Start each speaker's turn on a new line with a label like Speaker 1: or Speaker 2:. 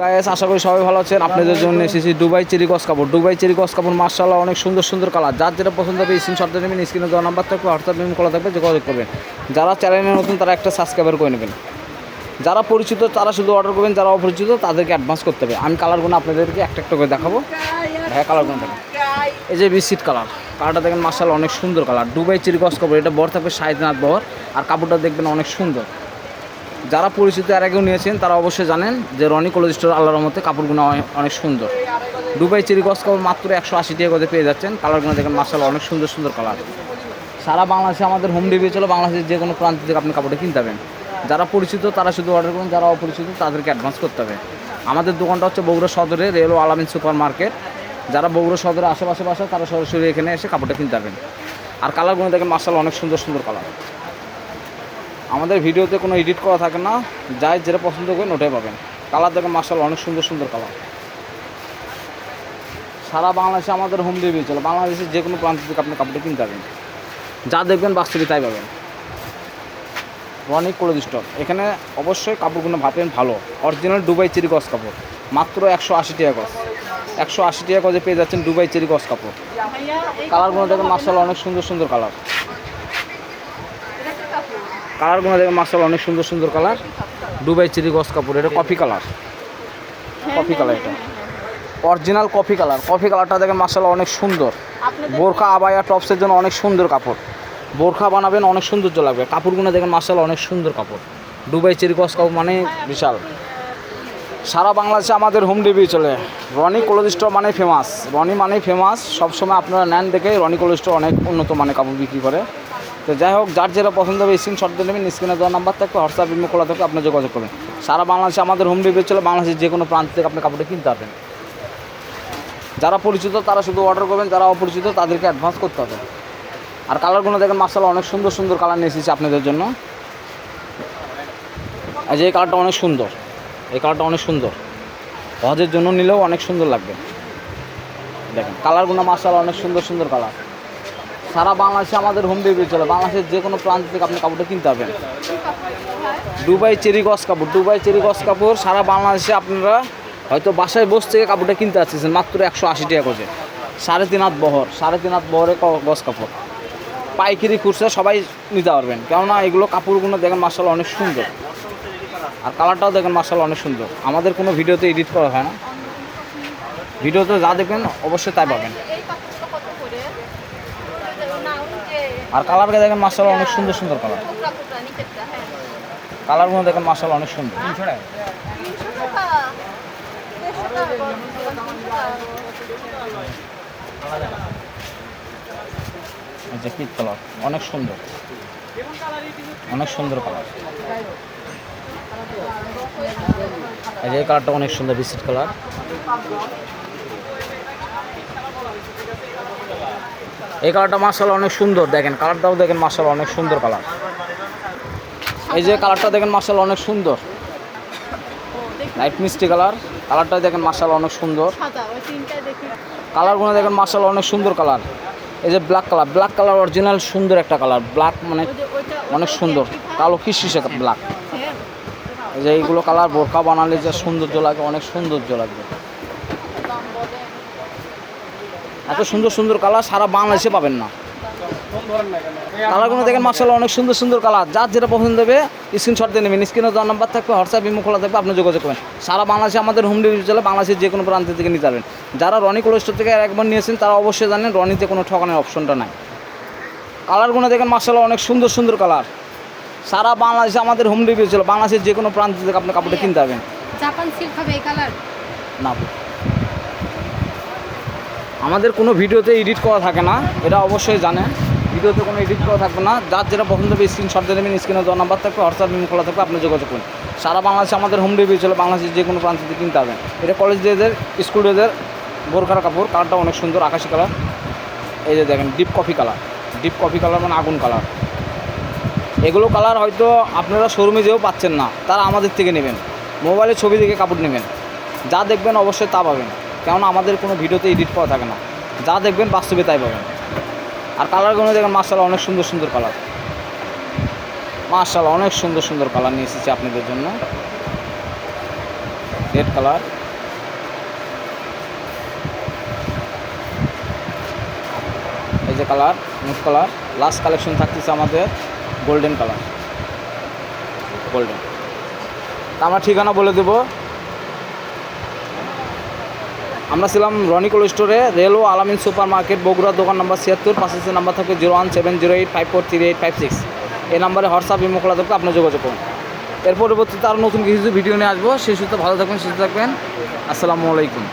Speaker 1: Guys আশা করি সবাই ভালো আছেন। আপনাদের জন্য এসেছি দুবাই চেরি গস কাপড়। দুবাই চেরি গস কাপড় মার্শাল্লাহ অনেক সুন্দর সুন্দর কালার। যার যেটা পছন্দ হবে স্ক্রিন শট নেবেন স্ক্রিনে দেওয়া নাম্বার থাকবে হোয়াটসঅ্যাপ নেবেন খোলা থাকবে, যোগাযোগ করবেন। যারা চ্যানেলে নতুন, তারা একটা সাবস্ক্রাইবার করে নেবেন। যারা পরিচিত, তারা শুধু অর্ডার করবেন, যারা অপরিচিত, তাদেরকে অ্যাডভান্স করতে হবে। আমি কালারগুলো আপনাদেরকে একটা একটা করে দেখাবো। ভাইয়া কালারগুলো দেখেন। এই যে বিস্কিট কালার কালারটা দেখেন মার্শাল অনেক সুন্দর কালার দুবাই চিরি গস কাপড়, এটা বর থাকবে সাইদনাথ বহর আর কাপড়টা দেখবেন অনেক সুন্দর। যারা পরিচিত এর আগেও নিয়েছেন, তারা অবশ্যই জানেন যে রনি কলেজ স্টোর আল্লাহর মধ্যে কাপড়গুলো অনেক- সুন্দর। দুবাই চেরি গস কাপড় মাত্র একশো আশি টাকা করে পেয়ে যাচ্ছেন। কালারগুলো দেখেন মার্শাল অনেক সুন্দর সুন্দর কালার। সারা বাংলাদেশে আমাদের হোম ডেলিভারি চলো, বাংলাদেশের যে কোনো প্রান্ত থেকে আপনি কাপড়টা কিনতে পারবেন। যারা পরিচিত, তারা শুধু অর্ডার করুন, যারা অপরিচিত, তাদেরকে অ্যাডভান্স করতে হবে। আমাদের দোকানটা হচ্ছে বগুড়া সদরে রেল আলামিন সুপার মার্কেট। যারা বগুড়া সদরে আশেপাশে বাসা, তারা সরাসরি এখানে এসে কাপড়টা কিনতে পারবেন। আর কালারগুলো দেখেন মার্শাল অনেক সুন্দর সুন্দর কালার। আমাদের ভিডিওতে কোনো এডিট করা থাকে না। যাই যেটা পছন্দ করেন ওটাই পাবেন। কালার দেখেন মার্শাল অনেক সুন্দর সুন্দর কালার সারা বাংলাদেশে আমাদের হোম ডেলিভারি চলে। বাংলাদেশের যে কোনো প্রান্ত থেকে আপনি কাপড়টা কিনতে পারবেন। যা দেখবেন বাস্তবে তাই পাবেন। রনিক ক্লোজ স্টক এখানে অবশ্যই কাপড়গুলো ভাবেন ভালো। অরিজিনাল দুবাই চেরি গস কাপড়। মাত্র একশো আশি টাকা গজ একশো আশি টাকা গজে পেয়ে যাচ্ছেন দুবাই চেরি গস কাপড়। কালারগুলো দেখেন মার্শাল অনেক সুন্দর সুন্দর কালার কালারগুলো দেখেন মার্শাল অনেক সুন্দর সুন্দর কালার। দুবাই চেরি গস কাপড় এটা কফি কালার। কফি কালার এটা। Original coffee colour. কফি কালারটা দেখেন মার্শাল অনেক সুন্দর। বোরখা আবায়া টপসের জন্য অনেক সুন্দর কাপড়। বোরখা বানাবেন অনেক সৌন্দর্য লাগবে। কাপড়গুলো দেখেন মার্শাল অনেক সুন্দর কাপড়। দুবাই চেরি গস কাপড় মানে বিশাল। সারা বাংলাদেশে আমাদের হোম ডেলিভারি চলে। রনি কোল্ড স্টোর মানে ফেমাস রনি মানে ফেমাস সবসময় আপনারা নেন দেখে রনি কোল্ড স্টোর অনেক উন্নত মানের কাপড় বিক্রি করে। তো যাই হোক, যার যেটা পছন্দ হবে স্ক্রিন শট দিয়ে নেবেন স্ক্রিনে দেওয়ার নাম্বার থাকবে হোয়াটসঅ্যাপ ইমো খোলা থাকবে, আপনি যোগাযোগ করবেন। সারা বাংলাদেশে আমাদের হোম ডেলিভারি চলে, বাংলাদেশের যে কোনো প্রান্ত থেকে আপনি কাপড়টা কিনতে পারবেন। যারা পরিচিত, তারা শুধু অর্ডার করবেন, যারা অপরিচিত, তাদেরকে অ্যাডভান্স করতে হবে। আর কালারগুলো দেখেন মার্শাল অনেক সুন্দর সুন্দর কালার নিয়ে এসেছি আপনাদের জন্য। আর যে এই কালারটা অনেক সুন্দর, এই কালারটা অনেক সুন্দর। হজের জন্য নিলেও অনেক সুন্দর লাগবে। দেখেন কালারগুলো মার্শাল অনেক সুন্দর সুন্দর কালার সারা বাংলাদেশে আমাদের হোম ডেলিভারি চলে। বাংলাদেশের যে কোনো প্রান্ত থেকে আপনি কাপড়টা কিনতে পারবেন। দুবাই চেরি গস কাপড়। দুবাই চেরি গস কাপড় সারা বাংলাদেশে আপনারা হয়তো বাসায় বস থেকে কাপড়টা কিনতে আসতেছেন মাত্র একশো আশি টাকা করে। সাড়ে তিন হাত বহর। সাড়ে তিন হাত বহরে গস কাপড়। পাইকারি খুচরা সবাই নিতে পারবেন। কেননা এগুলো কাপড়গুলো দেখেন মার্শাল অনেক সুন্দর। আর কালারটাও দেখেন মার্শাল অনেক সুন্দর। আমাদের কোনো ভিডিওতে এডিট করা হয় না। ভিডিওতে যা দেখবেন অবশ্যই তাই পাবেন
Speaker 2: এই কাপড়টা কত করে না ওই যে
Speaker 1: আর কালারকে দেখেন মার্শাল অনেক সুন্দর সুন্দর কালার। কালারগুলো দেখেন মার্শাল অনেক সুন্দর।
Speaker 2: তিনশো টাকা
Speaker 1: পিট কালার অনেক সুন্দর। অনেক সুন্দর কালার এই কালারটা অনেক সুন্দর বিস্কিট কালার এই কালারটা মার্শাল অনেক সুন্দর দেখেন কালারটাও দেখেন মার্শাল অনেক সুন্দর কালার। এই যে কালারটা দেখেন মার্শাল অনেক সুন্দর। লাইট মিষ্টি কালার কালারটা দেখেন মার্শাল অনেক সুন্দর। কালারগুলো দেখেন মার্শাল অনেক সুন্দর কালার। এই যে black colour black colour original সুন্দর একটা কালার ব্ল্যাক মানে অনেক সুন্দর। কালো কিসিসে ব্ল্যাক এই যে এইগুলো কালার বোরকা বানালে যে সৌন্দর্য লাগে অনেক সৌন্দর্য লাগবে
Speaker 2: দাম বলে
Speaker 1: এত সুন্দর সুন্দর কালার সারা বাংলাদেশে পাবেন না। কালারগুলো দেখেন মার্শাল অনেক সুন্দর সুন্দর কালার। যার যেটা পছন্দ হবে স্ক্রিনশট দিয়ে নেবেন। স্ক্রিনে দেওয়ার নাম্বার থাকবে হোয়াটসঅ্যাপ ইমো খোলা থাকবে আপনি যোগাযোগ করবেন। সারা বাংলাদেশে আমাদের হোম ডেলিভারি চলে বাংলাদেশের যে কোনো প্রান্ত থেকে নিতে পারবেন। যারা রনি কোল্ড স্টোর থেকে একবার নিয়েছেন তারা অবশ্যই জানেন রনিতে কোনো ঠকানোর অপশনটা নাই। কালারগুলো দেখেন মার্শাল অনেক সুন্দর সুন্দর কালার। সারা বাংলাদেশে আমাদের হোম ডেলিভারি চলে বাংলাদেশের যে কোনো প্রান্ত থেকে আপনি কাপড়টা কিনতে পারবেন।
Speaker 2: জাপান সিল্ক হবে এই কালার?
Speaker 1: না। আমাদের কোনো ভিডিওতে এডিট করা থাকে না, এটা অবশ্যই জানেন। ভিডিওতে কোনো এডিট করা থাকবে না। যার যেটা পছন্দ হবে স্ক্রিনশট দিয়ে নেবেন স্ক্রিনে দেওয়া নাম্বার থাকবে হোয়াটসঅ্যাপ ইমেল খোলা থাকবে, আপনি যোগাযোগ করুন। সারা বাংলাদেশে আমাদের হোম ডেলিভারি চলে, বাংলাদেশের যে কোনো প্রান্ত থেকে কিনতে হবেন এটা কলেজ ডেদের স্কুল ডেদের বোরখার কাপড় কালারটা অনেক সুন্দর, আকাশি কালার এই যে দেখেন deep coffee colour deep coffee colour মানে আগুন কালার এগুলো কালার হয়তো আপনারা শোরুমে যেও পাচ্ছেন না, তারা আমাদের থেকে নেবেন। মোবাইলে ছবি দেখে কাপড় নেবেন। যা দেখবেন অবশ্যই তা পাবেন। কেননা আমাদের কোনো ভিডিওতে এডিট করা থাকে না। যা দেখবেন বাস্তবে তাই পাবেন। আর কালারগুলো দেখবেন মার্শাল অনেক সুন্দর সুন্দর কালার মার্শাল অনেক সুন্দর সুন্দর কালার নিয়ে এসেছি আপনাদের জন্য। রেড কালার এই যে কালার মুখ কালার লাস্ট কালেকশন থাকতেছে আমাদের গোল্ডেন কালার গোল্ডেন আমরা ঠিকানা বলে দেব। আমরা ছিলাম রনি কোল্ড স্টোরে, রেলও আলামিন সুপার মার্কেট বগুড়া দোকান নাম্বার ছিয়াত্তর, পাশে নাম্বার থাকবে zero one seven zero eight five four three eight five six. এই নাম্বারে হোয়াটসঅ্যাপ, ইমো খোলা থাকবে আপনার যোগাযোগ করুন। এর পরবর্তীতে আরও নতুন কিছু ভিডিও নিয়ে আসব। সেই সুস্থ, ভালো থাকবেন, সুস্থ থাকবেন। আসসালামু আলাইকুম।